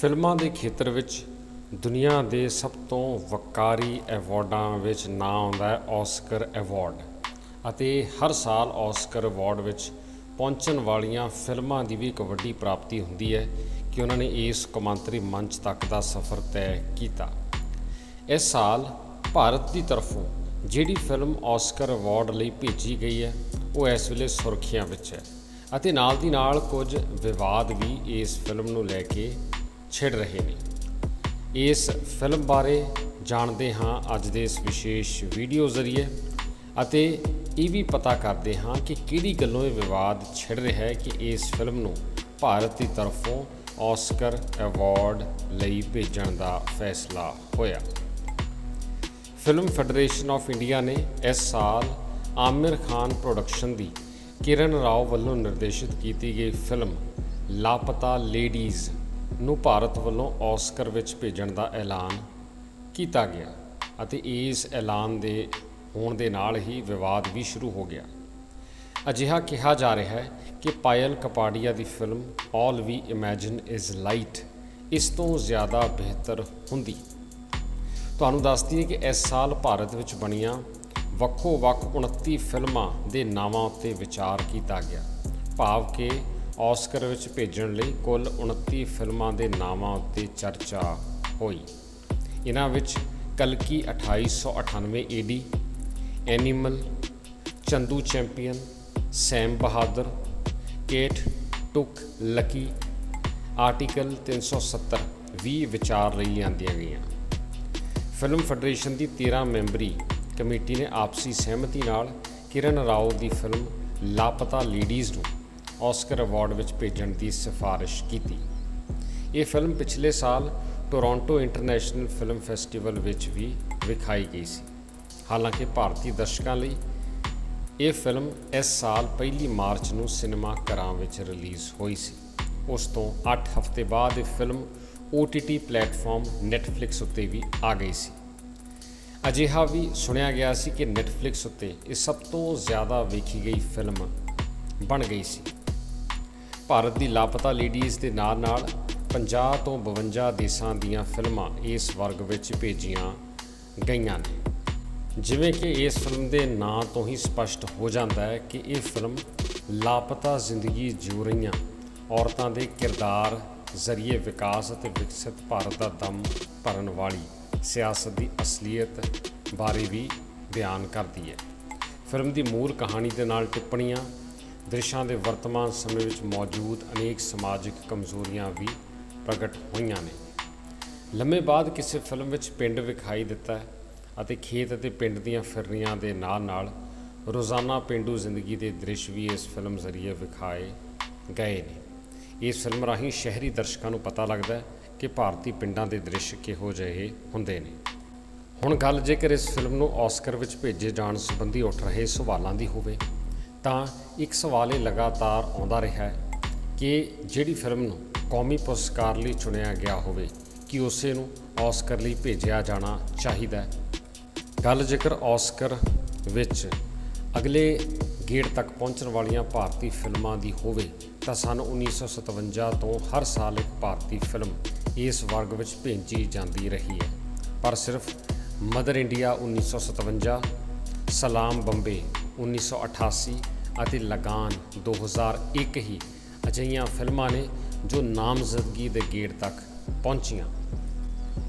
ਫਿਲਮਾਂ ਦੇ ਖੇਤਰ ਵਿੱਚ ਦੁਨੀਆ ਦੇ ਸਭ ਤੋਂ ਵਕਾਰੀ ਐਵਾਰਡਾਂ ਵਿੱਚ ਨਾਂ ਆਉਂਦਾ ਹੈ ਔਸਕਰ ਐਵਾਰਡ ਅਤੇ ਹਰ ਸਾਲ ਔਸਕਰ ਅਵਾਰਡ ਵਿੱਚ ਪਹੁੰਚਣ ਵਾਲੀਆਂ ਫਿਲਮਾਂ ਦੀ ਵੀ ਇੱਕ ਵੱਡੀ ਪ੍ਰਾਪਤੀ ਹੁੰਦੀ ਹੈ ਕਿ ਉਹਨਾਂ ਨੇ ਇਸ ਕੌਮਾਂਤਰੀ ਮੰਚ ਤੱਕ ਦਾ ਸਫ਼ਰ ਤੈਅ ਕੀਤਾ। ਇਸ ਸਾਲ ਭਾਰਤ ਦੀ ਤਰਫੋਂ ਜਿਹੜੀ ਫਿਲਮ ਆਸਕਰ ਅਵਾਰਡ ਲਈ ਭੇਜੀ ਗਈ ਹੈ, ਉਹ ਇਸ ਵੇਲੇ ਸੁਰਖੀਆਂ ਵਿੱਚ ਹੈ ਅਤੇ ਨਾਲ ਦੀ ਨਾਲ ਕੁਝ ਵਿਵਾਦ ਵੀ ਇਸ ਫਿਲਮ ਨੂੰ ਲੈ ਕੇ ਛਿੜ ਰਹੇ ਨੇ। ਇਸ ਫਿਲਮ ਬਾਰੇ ਜਾਣਦੇ ਹਾਂ ਅੱਜ ਦੇ ਇਸ ਵਿਸ਼ੇਸ਼ ਵੀਡੀਓ ਜ਼ਰੀਏ ਅਤੇ ਇਹ ਵੀ ਪਤਾ ਕਰਦੇ ਹਾਂ ਕਿ ਕਿਹੜੀ ਗੱਲੋਂ ਇਹ ਵਿਵਾਦ ਛਿੜ ਰਿਹਾ ਹੈ ਕਿ ਇਸ ਫਿਲਮ ਨੂੰ ਭਾਰਤ ਦੀ ਤਰਫੋਂ ਆਸਕਰ ਅਵਾਰਡ ਲਈ ਭੇਜਣ ਦਾ ਫੈਸਲਾ ਹੋਇਆ। ਫਿਲਮ ਫੈਡਰੇਸ਼ਨ ਆਫ ਇੰਡੀਆ ਨੇ ਇਸ ਸਾਲ ਆਮਿਰ ਖਾਨ ਪ੍ਰੋਡਕਸ਼ਨ ਦੀ ਕਿਰਨ ਰਾਓ ਵੱਲੋਂ ਨਿਰਦੇਸ਼ਿਤ ਕੀਤੀ ਗਈ ਫਿਲਮ ਲਾਪਤਾ ਲੇਡੀਜ਼ ਨੂੰ ਭਾਰਤ ਵੱਲੋਂ ਆਸਕਰ ਵਿੱਚ ਭੇਜਣ ਦਾ ਐਲਾਨ ਕੀਤਾ ਗਿਆ ਅਤੇ ਇਸ ਐਲਾਨ ਦੇ ਹੋਣ ਦੇ ਨਾਲ ਹੀ ਵਿਵਾਦ ਵੀ ਸ਼ੁਰੂ ਹੋ ਗਿਆ। ਅਜਿਹਾ ਕਿਹਾ ਜਾ ਰਿਹਾ ਹੈ ਕਿ ਪਾਇਲ ਕਪਾੜੀਆ ਦੀ film all we imagine is light ਇਸ ਤੋਂ ਜ਼ਿਆਦਾ ਬਿਹਤਰ ਹੁੰਦੀ। ਤੁਹਾਨੂੰ ਦੱਸਦੀ ਹੈ ਕਿ ਇਸ ਸਾਲ ਭਾਰਤ ਵਿੱਚ ਬਣੀਆਂ ਵੱਖੋ-ਵੱਖ 29 ਫਿਲਮਾਂ ਦੇ ਨਾਵਾਂ ਉੱਤੇ ਵਿਚਾਰ ਕੀਤਾ ਗਿਆ। ਭਾਵ ਕਿ ਆਸਕਰ ਵਿੱਚ ਭੇਜਣ ਲਈ ਕੁੱਲ 29 ਫਿਲਮਾਂ ਦੇ ਨਾਵਾਂ ਉੱਤੇ ਚਰਚਾ ਹੋਈ। ਇਹਨਾਂ ਵਿੱਚ ਕਲਕੀ 2898 AD Animal Chandu champion, Sam Bahadur, Kate, ਟੁਕ, ਲਕੀ, ਆਰਟੀਕਲ 370 ਵੀ ਵਿਚਾਰ ਲਈ ਆਂਦੀਆਂ ਗਈਆਂ। ਫਿਲਮ ਫੈਡਰੇਸ਼ਨ ਦੀ 13 ਮੈਂਬਰੀ ਕਮੇਟੀ ਨੇ ਆਪਸੀ ਸਹਿਮਤੀ ਨਾਲ ਕਿਰਨ ਰਾਓ ਦੀ ਫਿਲਮ ਲਾਪਤਾ ਲੇਡੀਜ਼ ਨੂੰ ਆਸਕਰ ਅਵਾਰਡ ਵਿੱਚ ਭੇਜਣ ਦੀ ਸਿਫਾਰਿਸ਼ ਕੀਤੀ। ਇਹ ਫਿਲਮ ਪਿਛਲੇ ਸਾਲ ਟੋਰਾਂਟੋ ਇੰਟਰਨੈਸ਼ਨਲ ਫਿਲਮ ਫੈਸਟੀਵਲ ਵਿੱਚ ਵੀ ਵਿਖਾਈ ਗਈ ਸੀ। ਹਾਲਾਂਕਿ ਭਾਰਤੀ ਦਰਸ਼ਕਾਂ ਲਈ ਇਹ ਫਿਲਮ ਇਸ ਸਾਲ ਪਹਿਲੀ ਮਾਰਚ ਨੂੰ ਸਿਨੇਮਾ ਘਰਾਂ ਵਿੱਚ ਰਿਲੀਜ਼ ਹੋਈ ਸੀ। ਉਸ ਤੋਂ 8 ਹਫ਼ਤੇ ਬਾਅਦ ਇਹ ਫਿਲਮ OTT ਪਲੇਟਫਾਰਮ Netflix ਉੱਤੇ ਵੀ ਆ ਗਈ ਸੀ। ਅਜਿਹਾ ਵੀ ਸੁਣਿਆ ਗਿਆ ਸੀ ਕਿ Netflix ਉੱਤੇ ਇਹ ਸਭ ਤੋਂ ਜ਼ਿਆਦਾ ਵੇਖੀ ਗਈ ਫਿਲਮ ਬਣ ਗਈ ਸੀ। ਭਾਰਤ ਦੀ ਲਾਪਤਾ ਲੇਡੀਜ਼ ਦੇ ਨਾਲ ਨਾਲ 50 ਤੋਂ 52 ਦੇਸ਼ਾਂ ਦੀਆਂ ਫਿਲਮਾਂ ਇਸ ਵਰਗ ਵਿੱਚ ਭੇਜੀਆਂ ਗਈਆਂ ਨੇ। ਜਿਵੇਂ ਕਿ ਇਸ ਫਿਲਮ ਦੇ ਨਾਂ ਤੋਂ ਹੀ ਸਪਸ਼ਟ ਹੋ ਜਾਂਦਾ ਹੈ ਕਿ ਇਹ ਫਿਲਮ ਲਾਪਤਾ ਜ਼ਿੰਦਗੀ ਜਿਉ ਰਹੀਆਂ। ਔਰਤਾਂ ਦੇ ਕਿਰਦਾਰ ਜ਼ਰੀਏ ਵਿਕਾਸ ਅਤੇ ਵਿਕਸਿਤ ਭਾਰਤ ਦਾ ਦਮ ਭਰਨ ਵਾਲੀ ਸਿਆਸਤ ਦੀ ਅਸਲੀਅਤ ਬਾਰੇ ਵੀ ਬਿਆਨ ਕਰਦੀ ਹੈ। ਫਿਲਮ ਦੀ ਮੂਲ ਕਹਾਣੀ ਦੇ ਨਾਲ ਟਿੱਪਣੀਆਂ ਦ੍ਰਿਸ਼ਾਂ ਦੇ ਵਰਤਮਾਨ ਸਮੇਂ ਵਿੱਚ ਮੌਜੂਦ ਅਨੇਕ ਸਮਾਜਿਕ ਕਮਜ਼ੋਰੀਆਂ ਵੀ ਪ੍ਰਗਟ ਹੋਈਆਂ ਨੇ। ਲੰਮੇ ਬਾਅਦ ਕਿਸੇ ਫਿਲਮ ਵਿੱਚ ਪਿੰਡ ਵਿਖਾਈ ਦਿੱਤਾ ਹੈ ਅਤੇ ਖੇਤ ਅਤੇ ਪਿੰਡ ਦੀਆਂ ਫਿਰਨੀਆਂ ਦੇ ਨਾਲ-ਨਾਲ ਰੋਜ਼ਾਨਾ ਪਿੰਡੂ ਜ਼ਿੰਦਗੀ ਦੇ ਦ੍ਰਿਸ਼ ਵੀ ਇਸ ਫਿਲਮ ਜ਼ਰੀਏ ਵਿਖਾਏ ਗਏ ਨੇ। ਇਸ ਫਿਲਮ ਰਾਹੀਂ ਸ਼ਹਿਰੀ ਦਰਸ਼ਕਾਂ ਨੂੰ ਪਤਾ ਲੱਗਦਾ ਹੈ ਕਿ ਭਾਰਤੀ ਪਿੰਡਾਂ ਦੇ ਦ੍ਰਿਸ਼ ਕਿਹੋ ਜਿਹੇ ਹੁੰਦੇ ਨੇ। ਹੁਣ ਗੱਲ ਜੇਕਰ ਇਸ ਫਿਲਮ ਨੂੰ ਆਸਕਰ ਵਿੱਚ ਭੇਜੇ ਜਾਣ ਸੰਬੰਧੀ ਉੱਠ ਰਹੇ ਸਵਾਲਾਂ ਦੀ ਹੋਵੇ ਤਾਂ ਇੱਕ ਸਵਾਲ ਇਹ ਲਗਾਤਾਰ ਆਉਂਦਾ ਰਿਹਾ ਹੈ ਕਿ ਜਿਹੜੀ ਫਿਲਮ ਨੂੰ ਕੌਮੀ ਪੁਰਸਕਾਰ ਲਈ ਚੁਣਿਆ ਗਿਆ ਹੋਵੇ, ਕਿ ਉਸੇ ਨੂੰ ਆਸਕਰ ਲਈ ਭੇਜਿਆ ਜਾਣਾ ਚਾਹੀਦਾ ਹੈ? ਗੱਲ ਜੇਕਰ ਆਸਕਰ ਵਿੱਚ ਅਗਲੇ ਗੇੜ ਤੱਕ ਪਹੁੰਚਣ ਵਾਲੀਆਂ ਭਾਰਤੀ ਫਿਲਮਾਂ ਦੀ ਹੋਵੇ, ਤਾਂ ਸਨ 1957 ਤੋਂ ਹਰ ਸਾਲ ਇੱਕ ਭਾਰਤੀ ਫਿਲਮ ਇਸ ਵਰਗ ਵਿੱਚ ਭੇਜੀ ਜਾਂਦੀ ਰਹੀ ਹੈ। ਪਰ ਸਿਰਫ ਮਦਰ ਇੰਡੀਆ 1957 ਸਲਾਮ ਬੰਬੇ 1988 ਅਤੇ ਲਗਾਨ 2001 ਹੀ ਅਜਿਹੀਆਂ ਫਿਲਮਾਂ ਨੇ ਜੋ ਨਾਮਜ਼ਦਗੀ ਦੇ ਗੇੜ ਤੱਕ ਪਹੁੰਚੀਆਂ।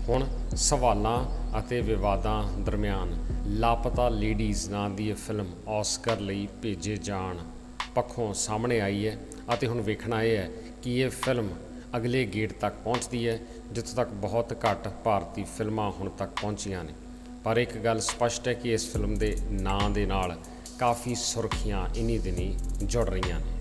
ਹੁਣ ਸਵਾਲਾਂ ਅਤੇ ਵਿਵਾਦਾਂ ਦਰਮਿਆਨ ਲਾਪਤਾ ਲੇਡੀਜ਼ ਨਾਂ ਦੀ ਇਹ ਫਿਲਮ ਆਸਕਰ ਲਈ ਭੇਜੇ ਜਾਣ ਪੱਖੋਂ ਸਾਹਮਣੇ ਆਈ ਹੈ ਅਤੇ ਹੁਣ ਵੇਖਣਾ ਇਹ ਹੈ ਕਿ ਇਹ ਫਿਲਮ ਅਗਲੇ ਗੇਟ ਤੱਕ ਪਹੁੰਚਦੀ ਹੈ, ਜਿੱਥੋਂ ਤੱਕ ਬਹੁਤ ਘੱਟ ਭਾਰਤੀ ਫਿਲਮਾਂ ਹੁਣ ਤੱਕ ਪਹੁੰਚੀਆਂ ਨੇ। ਪਰ ਇੱਕ ਗੱਲ ਸਪਸ਼ਟ ਹੈ ਕਿ ਇਸ ਫਿਲਮ ਦੇ ਨਾਂ ਦੇ ਨਾਲ ਕਾਫੀ ਸੁਰਖੀਆਂ ਇਨੀ ਦਿਨੀ ਜੁੜ ਰਹੀਆਂ ਨੇ।